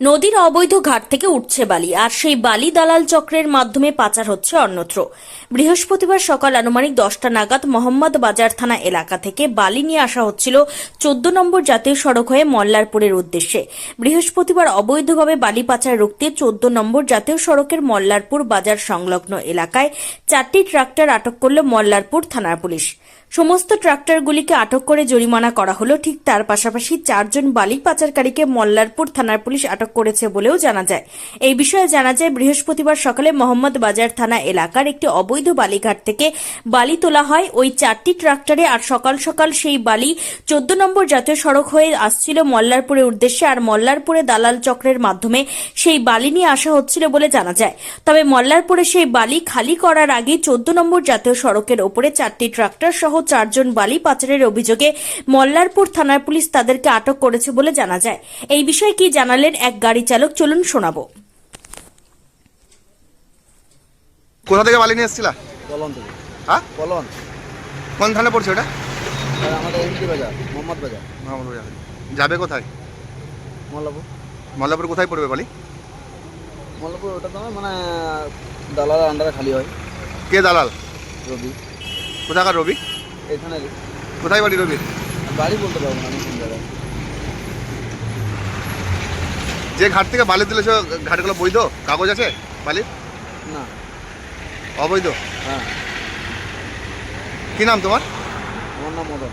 নদীর অবৈধ ঘাট থেকে উঠছে বালি, আর সেই বালি দালাল চক্রের মাধ্যমে পাচার হচ্ছে অন্যত্র। বৃহস্পতিবার সকাল আনুমানিক দশটা নাগাদ মোহাম্মদ বাজার থানা এলাকা থেকে বালি নিয়ে আসা হচ্ছিল চোদ্দ নম্বর জাতীয় সড়ক হয়ে মল্লারপুরের উদ্দেশ্যে। বৃহস্পতিবার অবৈধভাবে বালি পাচার রুখতে চোদ্দ নম্বর জাতীয় সড়কের মল্লারপুর বাজার সংলগ্ন এলাকায় চারটি ট্রাক্টর আটক করল মল্লারপুর থানার পুলিশ। সমস্ত ট্রাক্টরগুলিকে আটক করে জরিমানা করা হলো, ঠিক তার পাশাপাশি চারজন বালি পাচারকারীকে মল্লারপুর থানার পুলিশ আটক করেছে বলেও জানা যায়। এই বিষয়ে জানা যায়, বৃহস্পতিবার সকালে মোহাম্মদ বাজার থানা এলাকার একটি অবৈধ বালিঘাট থেকে বালি তোলা হয়। ওই চারটি ট্রাক্টরে আর সকাল সকাল সেই বালি চোদ্দ নম্বর জাতীয় সড়ক হয়ে আসছিল মল্লারপুরের উদ্দেশ্যে আর মল্লারপুরে দালাল চক্রের মাধ্যমে সেই বালি নিয়ে আসা হচ্ছিল বলে জানা যায়। তবে মল্লারপুরে সেই বালি খালি করার আগে চোদ্দ নম্বর জাতীয় সড়কের ওপরে চারটি ট্রাক্টর সহ চারজন বালি পাচারের অভিযোগে মল্লারপুর থানার পুলিশ তাদেরকে আটক করেছে বলে জানা যায়। এই বিষয়ে কি জানালেন এক গাড়ি চালক চলুন শোনাবো। কোথা থেকে বালি নিয়ে এসেছিলা? কলন থেকে হ্যাঁ? কলন কোন থানে পড়ছে ওটা? আমাদের এমপি বাজার মোহাম্মদ বাজার। মোহাম্মদ বাজার। যাবে কোথায়? মল্লাপুর। মল্লাপুর কোথায় পড়বে বালি? মল্লাপুর ওটা তো মানে দালালের আন্ডারে খালি হয়। কে দালাল? রবি। কোথাকার রবি? এখানে কোথায় বাড়ি রবি? বাড়ি বলতে পারব না আমি কোন জায়গায়। যে ঘাট থেকে বালি তুলেছ ঘাটগুলো বৈধ? কাগজ আছে? বালির না। অবৈধ? হ্যাঁ। কি নাম তোমার? আমার নাম মদন।